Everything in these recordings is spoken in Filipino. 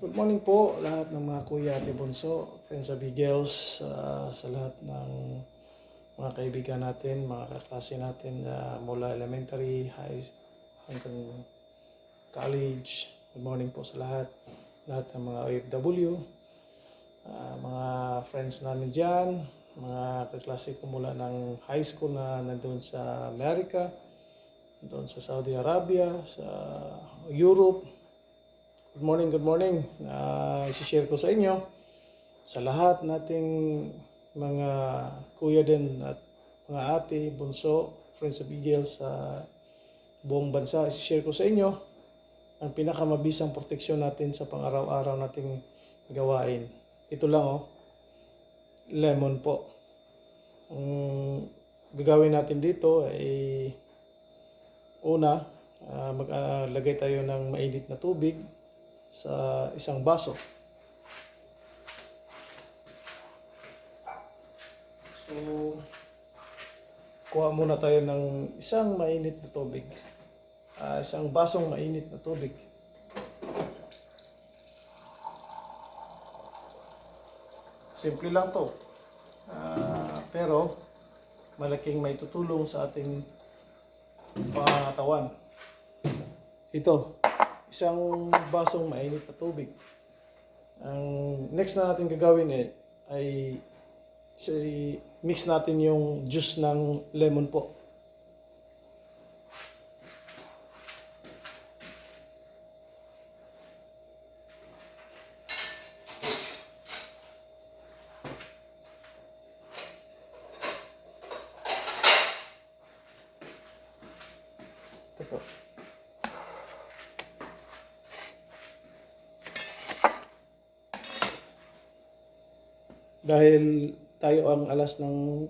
Good morning po lahat ng mga kuya at bunso, friends of Bigels, uh, sa lahat ng mga kaibigan natin, mga kaklase natin uh, mula elementary, high, hanggang college. Good morning po sa lahat. Lahat ng mga OFW, uh, mga friends namin dyan, mga kaklase ko mula ng high school na nandun sa Amerika, doon sa Saudi Arabia, sa Europe, Good morning, good morning. Uh, isi-share ko sa inyo sa lahat nating mga kuya din at mga ate, bunso, friends of Eagles sa buong bansa. Isi-share ko sa inyo ang pinakamabisang proteksyon natin sa pang-araw-araw nating gawain. Ito lang oh, lemon po. Ang gagawin natin dito ay una, uh, maglagay tayo ng mainit na tubig sa isang baso. So, kuha muna tayo ng isang mainit na tubig. Ah, isang basong mainit na tubig. Simple lang to. Ah, pero, malaking may tutulong sa ating pangatawan. Ito, isang basong mainit na tubig. Ang next na natin gagawin eh, ay mix natin yung juice ng lemon po. Ito po. Dahil tayo ang alas ng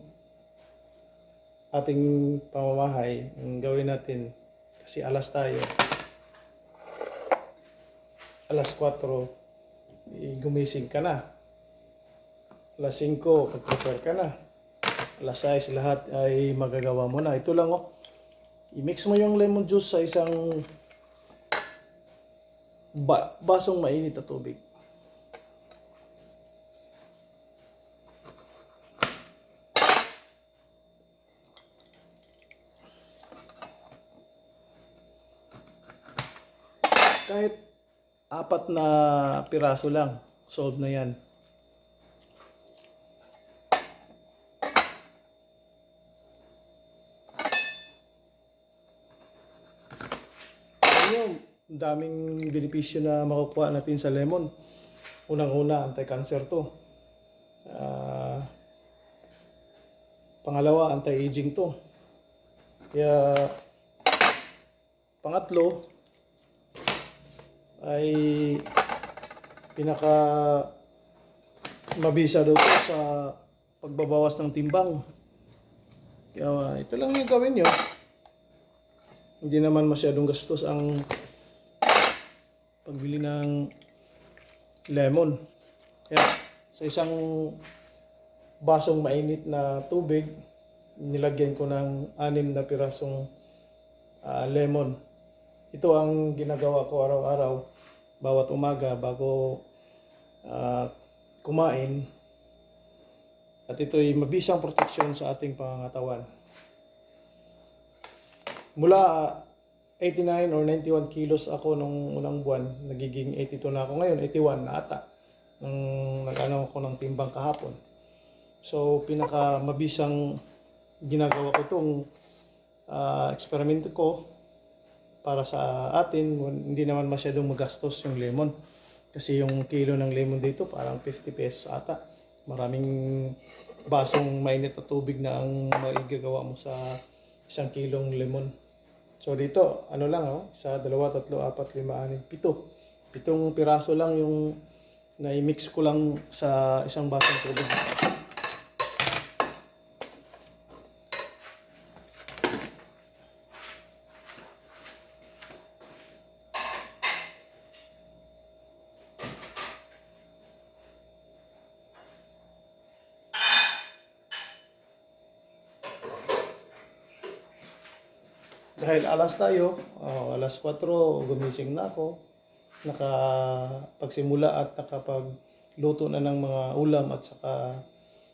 ating pamamahay, ang gawin natin, kasi alas tayo, alas 4, eh, gumising ka na. Alas 5, pag-prepare ka na. Alas 6, lahat ay magagawa mo na. Ito lang oh, i-mix mo yung lemon juice sa isang ba- basong mainit na tubig. Kahit apat na piraso lang, solve na yan. Ayun, daming benepisyo na makukuha natin sa lemon. Unang-una, anti-cancer to. Ah, pangalawa, anti-aging to. Kaya, pangatlo, ay pinaka mabisa daw sa pagbabawas ng timbang. Kaya ito lang yung gawin nyo. Hindi naman masyadong gastos ang pagbili ng lemon. Kaya sa isang basong mainit na tubig, nilagyan ko ng anim na pirasong ah, lemon. Ito ang ginagawa ko araw-araw, bawat umaga bago ah, kumain. At ito'y mabisang proteksyon sa ating pangangatawan. Mula ah, 89 or 91 kilos ako nung unang buwan, nagiging 82 na ako ngayon, 81 na ata. Nung nag-ano ako ng timbang kahapon. So, pinaka mabisang ginagawa ko itong ah, eksperimento ko para sa atin, hindi naman masyadong magastos yung lemon. Kasi yung kilo ng lemon dito parang 50 pesos ata. Maraming basong mainit na tubig na ang maigagawa mo sa isang kilong lemon. So dito, ano lang oh, isa, dalawa, tatlo, apat, lima, anim, pito. Pitong piraso lang yung na-mix ko lang sa isang basong tubig. Dahil alas tayo, oh, alas 4, gumising na ako. nakapagsimula at nakapagluto na ng mga ulam at saka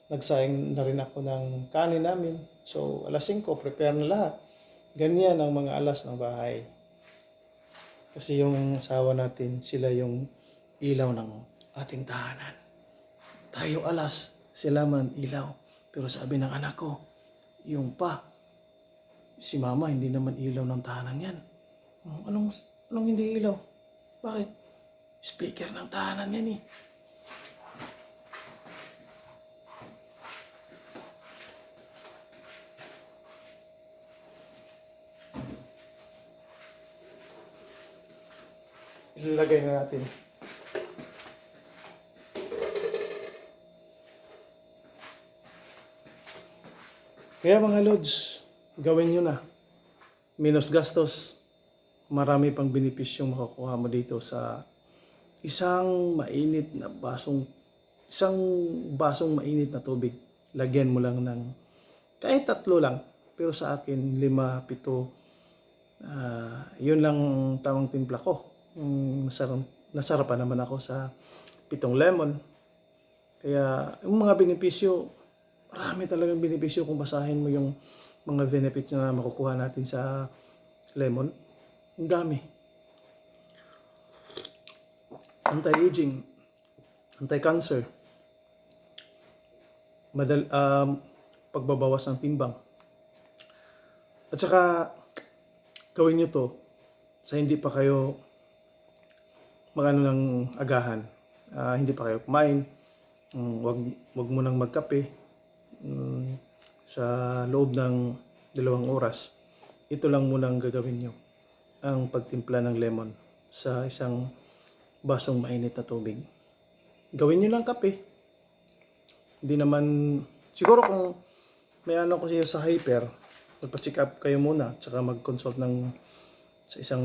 nagsayang na rin ako ng kanin namin. So, alas 5, prepare na lahat. Ganyan ang mga alas ng bahay. Kasi yung asawa natin, sila yung ilaw ng ating tahanan. Tayo alas, sila man ilaw. Pero sabi ng anak ko, yung pa, si mama hindi naman ilaw ng tahanan yan. "Hmm, Anong, anong hindi ilaw? Bakit? Speaker ng tahanan yan eh. Ilalagay na natin. Kaya mga lods, gawin nyo na. Minus gastos. Marami pang benepisyong makukuha mo dito sa isang mainit na basong isang basong mainit na tubig. Lagyan mo lang ng kahit tatlo lang. Pero sa akin, lima, pito. ah, yun lang tamang timpla ko. Mm, nasarap, nasarapan naman ako sa pitong lemon. Kaya yung mga benepisyo, marami talagang benepisyo kung basahin mo yung mga benefits na makukuha natin sa lemon. Ang dami. Anti-aging, anti-cancer, madal, um, pagbabawas ng timbang. At saka, gawin nyo to sa hindi pa kayo magano ng agahan. Ah, hindi pa kayo kumain. Mm, wag, wag mo nang magkape mm, sa loob ng dalawang oras. Ito lang muna ang gagawin nyo. Ang pagtimpla ng lemon sa isang basong mainit na tubig. Gawin nyo lang kape. Hindi naman, siguro kung may ano ko sa hyper, magpa-check up kayo muna, tsaka mag-consult ng sa isang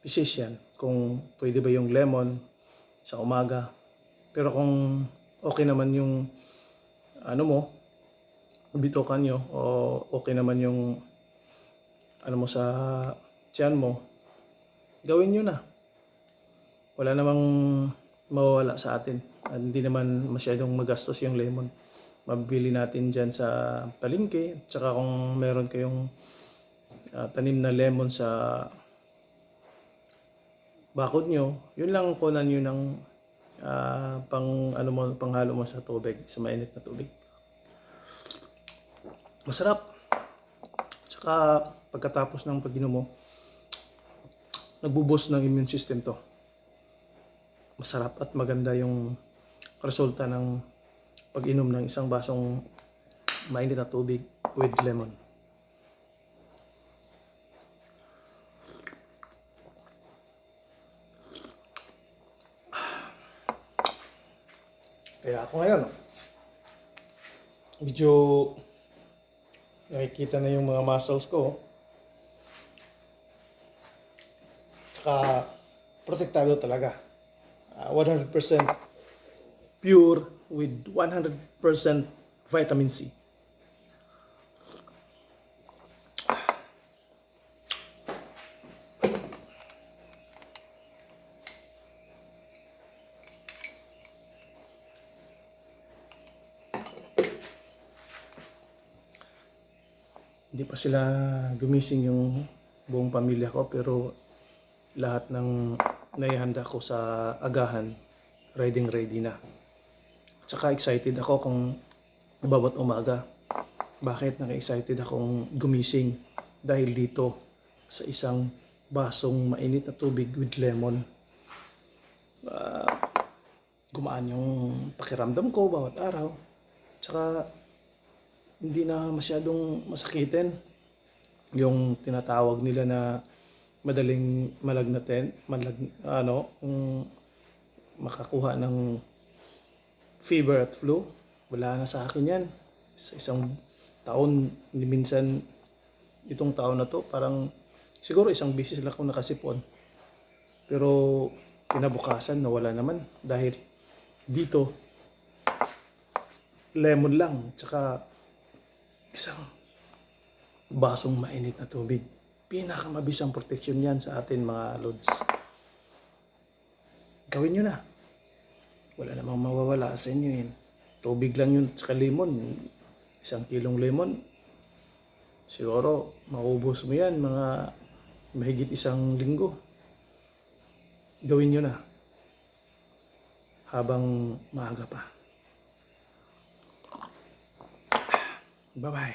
physician kung pwede ba yung lemon sa umaga. Pero kung okay naman yung ano mo, bitokan nyo, o okay naman yung ano mo sa tiyan mo, gawin nyo na. Wala namang mawawala sa atin. At hindi naman masyadong magastos yung lemon. Mabili natin dyan sa palengke. Tsaka kung meron kayong ah, tanim na lemon sa bakod nyo, yun lang kunan nyo ng ah, pang ano mo panghalo mo sa tubig, sa mainit na tubig. Masarap. Tsaka pagkatapos ng pag-inom mo, nagbuboost ng immune system to. Masarap at maganda yung resulta ng pag-inom ng isang basong mainit na tubig with lemon. Kaya ako ngayon, medyo nakikita na yung mga muscles ko. Tsaka protektado talaga. Ah, 100% pure with 100% vitamin C. Hindi pa sila gumising yung buong pamilya ko pero lahat ng naihanda ko sa agahan, ready ready na. Tsaka excited ako kung bawat umaga. Bakit naka-excited akong gumising? Dahil dito sa isang basong mainit na tubig with lemon. Ah, gumaan yung pakiramdam ko bawat araw. Tsaka hindi na masyadong masakitin yung tinatawag nila na madaling malagnatin, malag, ano, kung makakuha ng fever at flu, wala na sa akin yan. Sa isang taon, minsan itong taon na to, parang siguro isang bisis lang ako nakasipon. Pero kinabukasan, nawala naman. Dahil dito, lemon lang, tsaka isang basong mainit na tubig. Pinakamabisang protection yan sa atin mga lods. gawin nyo na. Wala namang mawawala sa inyo yun. Tubig lang yun sa lemon. Isang kilong lemon. Siguro, maubos mo yan mga mahigit isang linggo. Gawin nyo na. Habang maaga pa. Bye bye.